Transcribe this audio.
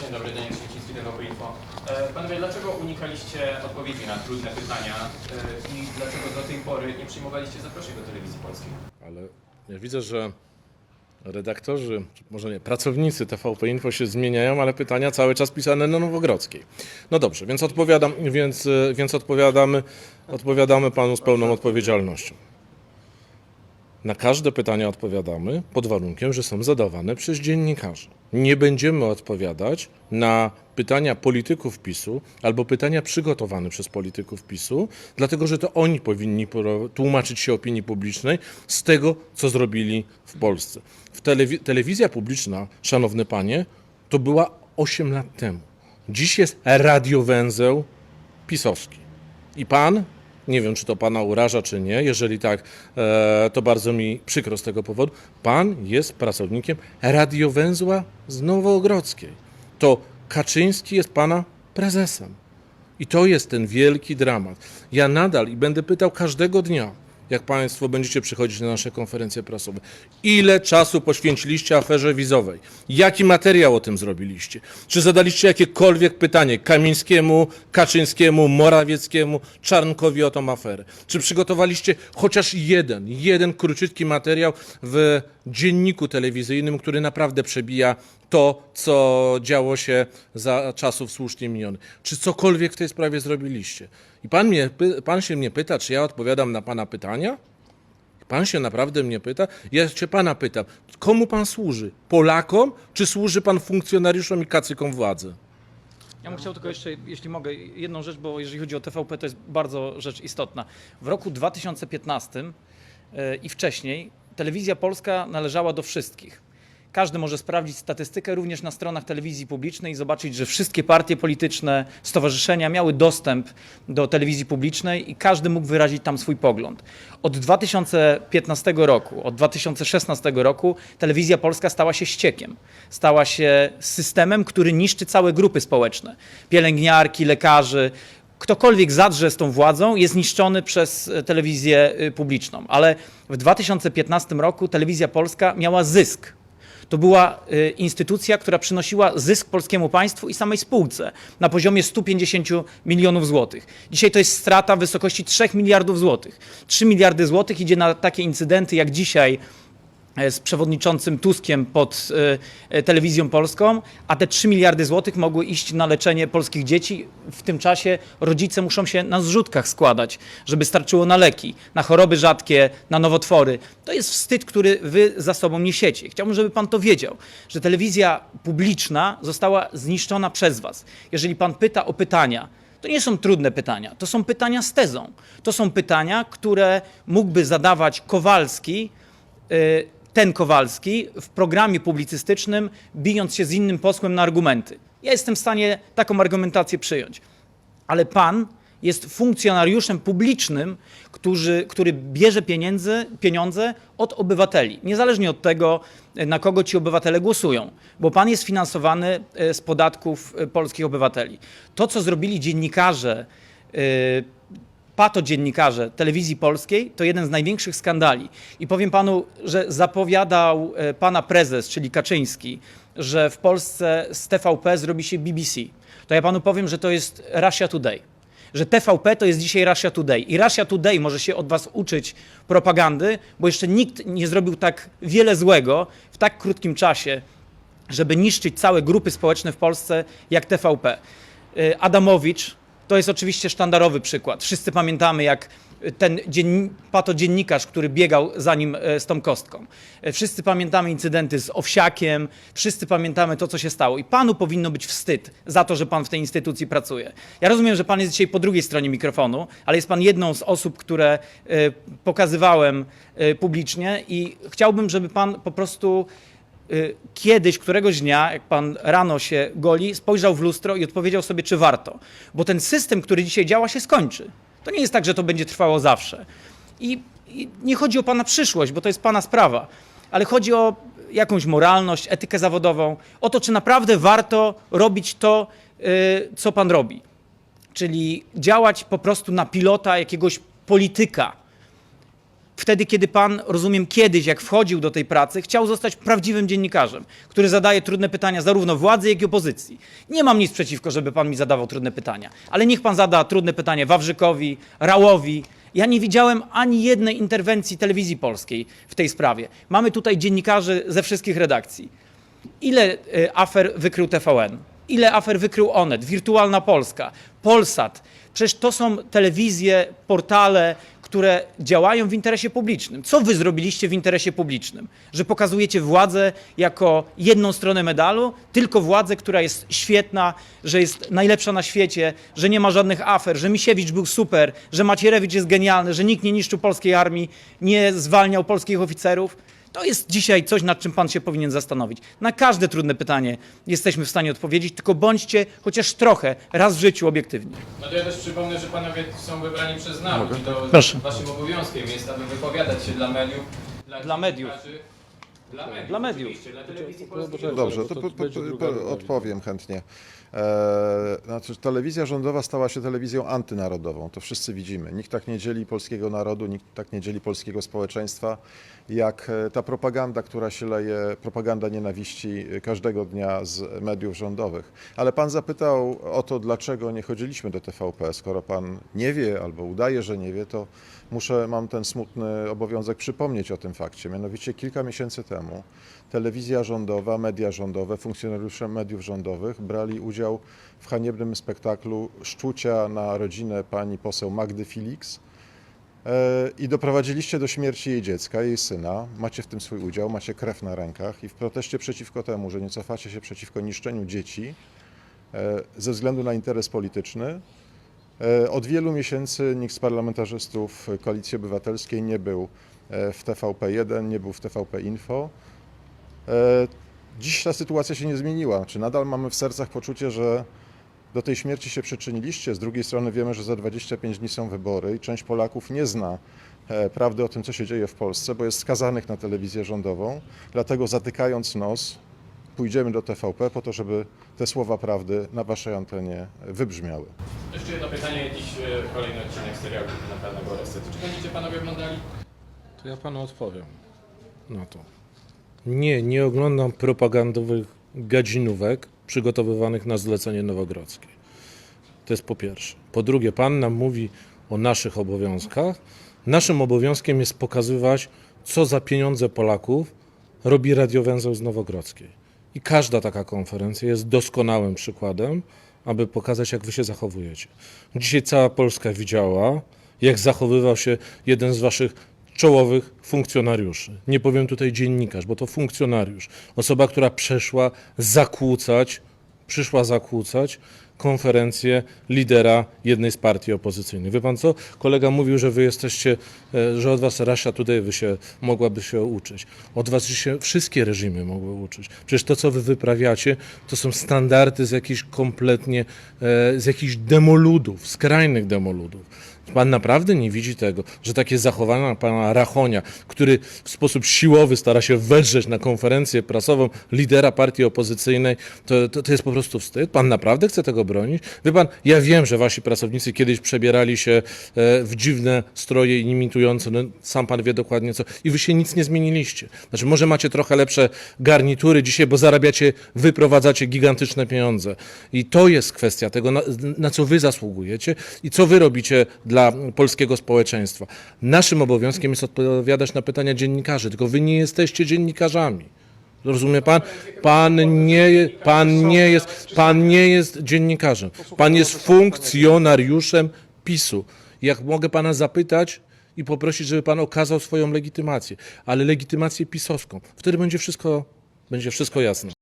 Dzień dobry, Daniel Święcicki, TVP Info. E, Panowie, dlaczego unikaliście odpowiedzi na trudne pytania e, i dlaczego do tej pory nie przyjmowaliście zaproszeń do telewizji polskiej? Ale ja widzę, że redaktorzy, może nie, pracownicy TVP Info się zmieniają, ale pytania cały czas pisane na Nowogrodzkiej. No dobrze, więc odpowiadam, więc, e, więc odpowiadamy, odpowiadamy panu z pełną odpowiedzialnością. Na każde pytania odpowiadamy pod warunkiem, że są zadawane przez dziennikarzy. Nie będziemy odpowiadać na pytania polityków PiSu albo pytania przygotowane przez polityków PiSu, dlatego że to oni powinni tłumaczyć się opinii publicznej z tego, co zrobili w Polsce. W telewi- telewizja publiczna, szanowny panie, to była 8 lat temu. Dziś jest radiowęzeł pisowski. I pan, nie wiem czy to pana uraża, czy nie, jeżeli tak, e, to bardzo mi przykro z tego powodu, pan jest pracownikiem radiowęzła z Nowogrodzkiej. To Kaczyński jest pana prezesem. I to jest ten wielki dramat. Ja nadal i będę pytał każdego dnia, jak Państwo będziecie przychodzić na nasze konferencje prasowe, ile czasu poświęciliście aferze wizowej? Jaki materiał o tym zrobiliście? Czy zadaliście jakiekolwiek pytanie Kamińskiemu, Kaczyńskiemu, Morawieckiemu, Czarnkowi o tą aferę? Czy przygotowaliście chociaż jeden, jeden króciutki materiał w dzienniku telewizyjnym, który naprawdę przebija to, co działo się za czasów słusznie minionych. Czy cokolwiek w tej sprawie zrobiliście? I pan, mnie, pan się mnie pyta, czy ja odpowiadam na pana pytania? Pan się naprawdę mnie pyta? Ja się pana pytam, komu pan służy? Polakom, czy służy pan funkcjonariuszom i kacykom władzy? Ja bym chciał tylko jeszcze, jeśli mogę, jedną rzecz, bo jeżeli chodzi o TVP, to jest bardzo rzecz istotna. W roku 2015 e, i wcześniej telewizja polska należała do wszystkich. Każdy może sprawdzić statystykę również na stronach telewizji publicznej i zobaczyć, że wszystkie partie polityczne, stowarzyszenia miały dostęp do telewizji publicznej i każdy mógł wyrazić tam swój pogląd. Od 2015 roku, od 2016 roku telewizja polska stała się ściekiem. Stała się systemem, który niszczy całe grupy społeczne. Pielęgniarki, lekarzy, ktokolwiek zadrze z tą władzą, jest niszczony przez e, telewizję y, publiczną. Ale w 2015 roku telewizja polska miała zysk. To była y, instytucja, która przynosiła zysk polskiemu państwu i samej spółce na poziomie 150 milionów złotych. Dzisiaj to jest strata w wysokości 3 miliardów złotych. 3 miliardy złotych idzie na takie incydenty jak dzisiaj z przewodniczącym Tuskiem pod e, e, telewizją polską, a te 3 miliardy złotych mogły iść na leczenie polskich dzieci. W tym czasie rodzice muszą się na zrzutkach składać, żeby starczyło na leki, na choroby rzadkie, na nowotwory. To jest wstyd, który wy za sobą niesiecie. Chciałbym, żeby pan to wiedział, że telewizja publiczna została zniszczona przez was. Jeżeli pan pyta o pytania, to nie są trudne pytania, to są pytania z tezą. To są pytania, które mógłby zadawać Kowalski, y, ten Kowalski, w programie publicystycznym, bijąc się z innym posłem na argumenty. Ja jestem w stanie taką argumentację przyjąć. Ale pan jest funkcjonariuszem publicznym, który, który bierze pieniędzy, pieniądze od obywateli, niezależnie od tego, na kogo ci obywatele głosują, bo pan jest finansowany e, z podatków e, polskich obywateli. To, co zrobili dziennikarze, e, patodziennikarze telewizji polskiej, to jeden z największych skandali. I powiem panu, że zapowiadał e, pana prezes, czyli Kaczyński, że w Polsce z TVP zrobi się BBC. To ja panu powiem, że to jest Russia Today że TVP to jest dzisiaj Russia Today. I Russia Today może się od was uczyć propagandy, bo jeszcze nikt nie zrobił tak wiele złego w tak krótkim czasie, żeby niszczyć całe grupy społeczne w Polsce jak TVP. Y, Adamowicz to jest oczywiście sztandarowy przykład. Wszyscy pamiętamy, jak ten dzien... patodziennikarz, który biegał za nim e, z tą kostką. E, Wszyscy pamiętamy incydenty z Owsiakiem, wszyscy pamiętamy to, co się stało. I panu powinno być wstyd za to, że pan w tej instytucji pracuje. Ja rozumiem, że pan jest dzisiaj po drugiej stronie mikrofonu, ale jest pan jedną z osób, które e, pokazywałem publicznie i chciałbym, żeby pan po prostu kiedyś, któregoś dnia, jak pan rano się goli, spojrzał w lustro i odpowiedział sobie, czy warto. Bo ten system, który dzisiaj działa, się skończy. To nie jest tak, że to będzie trwało zawsze. I, i nie chodzi o pana przyszłość, bo to jest pana sprawa, ale chodzi o jakąś moralność, etykę zawodową, o to, czy naprawdę warto robić to, y, co pan robi. Czyli działać po prostu na pilota jakiegoś polityka, wtedy, kiedy pan, rozumiem, kiedyś, jak wchodził do tej pracy, chciał zostać prawdziwym dziennikarzem, który zadaje trudne pytania zarówno władzy, jak i opozycji. Nie mam nic przeciwko, żeby pan mi zadawał trudne pytania, ale niech pan zada trudne pytanie Wawrzykowi, Rałowi. Ja nie widziałem ani jednej interwencji telewizji polskiej w tej sprawie. Mamy tutaj dziennikarzy ze wszystkich redakcji. Ile y, afer wykrył TVN? Ile afer wykrył Onet? Wirtualna Polska, Polsat. Przecież to są telewizje, portale, które działają w interesie publicznym. Co wy zrobiliście w interesie publicznym? Że pokazujecie władzę jako jedną stronę medalu, tylko władzę, która jest świetna, że jest najlepsza na świecie, że nie ma żadnych afer, że Misiewicz był super, że Macierewicz jest genialny, że nikt nie niszczył polskiej armii, nie zwalniał polskich oficerów. To jest dzisiaj coś, nad czym pan się powinien zastanowić. Na każde trudne pytanie jesteśmy w stanie odpowiedzieć, tylko bądźcie chociaż trochę raz w życiu obiektywni. No to ja też przypomnę, że panowie są wybrani przez naród i to Proszę. waszym obowiązkiem jest, aby wypowiadać się dla mediów. Dla mediów. dziennikarzy. Dla mediów. Dla mediów. Oczywiście, dla telewizji polskiej. Dobrze, to po, po, po, odpowiem chętnie. Znaczy, telewizja rządowa stała się telewizją antynarodową. To wszyscy widzimy. Nikt tak nie dzieli polskiego narodu, nikt tak nie dzieli polskiego społeczeństwa, jak e, ta propaganda, która się leje, propaganda nienawiści każdego dnia z mediów rządowych. Ale pan zapytał o to, dlaczego nie chodziliśmy do TVP. Skoro pan nie wie albo udaje, że nie wie, to muszę, mam ten smutny obowiązek przypomnieć o tym fakcie. Mianowicie kilka miesięcy temu telewizja rządowa, media rządowe, funkcjonariusze mediów rządowych brali udział w haniebnym spektaklu szczucia na rodzinę pani poseł Magdy Felix e, i doprowadziliście do śmierci jej dziecka, jej syna. Macie w tym swój udział, macie krew na rękach i w proteście przeciwko temu, że nie cofacie się przeciwko niszczeniu dzieci e, ze względu na interes polityczny, Od wielu miesięcy nikt z parlamentarzystów Koalicji Obywatelskiej nie był e, w TVP1, nie był w TVP Info. E, Dziś ta sytuacja się nie zmieniła. Czy nadal mamy w sercach poczucie, że do tej śmierci się przyczyniliście? Z drugiej strony wiemy, że za 25 dni są wybory i część Polaków nie zna e, prawdy o tym, co się dzieje w Polsce, bo jest skazanych na telewizję rządową. Dlatego zatykając nos, pójdziemy do TVP po to, żeby te słowa prawdy na waszej antenie wybrzmiały. Jeszcze jedno pytanie, dziś e, kolejny odcinek serialu Nakalnego Resety. Czy będziecie panowie oglądali? To ja panu odpowiem na to. Nie, nie oglądam propagandowych gadzinówek przygotowywanych na zlecenie Nowogrodzkiej. To jest po pierwsze. Po drugie, pan nam mówi o naszych obowiązkach. Naszym obowiązkiem jest pokazywać, co za pieniądze Polaków robi radiowęzeł z Nowogrodzkiej. I każda taka konferencja jest doskonałym przykładem, aby pokazać, jak wy się zachowujecie. Dzisiaj cała Polska widziała, jak zachowywał się jeden z waszych czołowych funkcjonariuszy. Nie powiem tutaj dziennikarz, bo to funkcjonariusz. Osoba, która przeszła zakłócać, przyszła zakłócać konferencję lidera jednej z partii opozycyjnych. Wie pan co? Kolega mówił, że wy jesteście, e, że od was Rasza tutaj by się, mogłaby się uczyć. Od was się wszystkie reżimy mogły uczyć. Przecież to, co wy wyprawiacie, to są standardy z jakichś kompletnie, e, z jakichś demoludów, skrajnych demoludów. Pan naprawdę nie widzi tego, że takie zachowania pana Rachonia, który w sposób siłowy stara się wedrzeć na konferencję prasową lidera partii opozycyjnej, to, to, to jest po prostu wstyd? Pan naprawdę chce tego bronić? Wie pan, ja wiem, że wasi pracownicy kiedyś przebierali się e, w dziwne stroje imitujące, no, sam pan wie dokładnie co, i wy się nic nie zmieniliście. Znaczy, może macie trochę lepsze garnitury dzisiaj, bo zarabiacie, wyprowadzacie gigantyczne pieniądze. I to jest kwestia tego, na, na co wy zasługujecie i co wy robicie dla polskiego społeczeństwa. Naszym obowiązkiem jest odpowiadać na pytania dziennikarzy, tylko wy nie jesteście dziennikarzami. Rozumie pan? Pan nie, pan nie jest, pan nie jest dziennikarzem. Pan jest funkcjonariuszem PiSu. Jak mogę pana zapytać i poprosić, żeby pan okazał swoją legitymację, ale legitymację pisowską. Wtedy będzie wszystko, będzie wszystko jasne.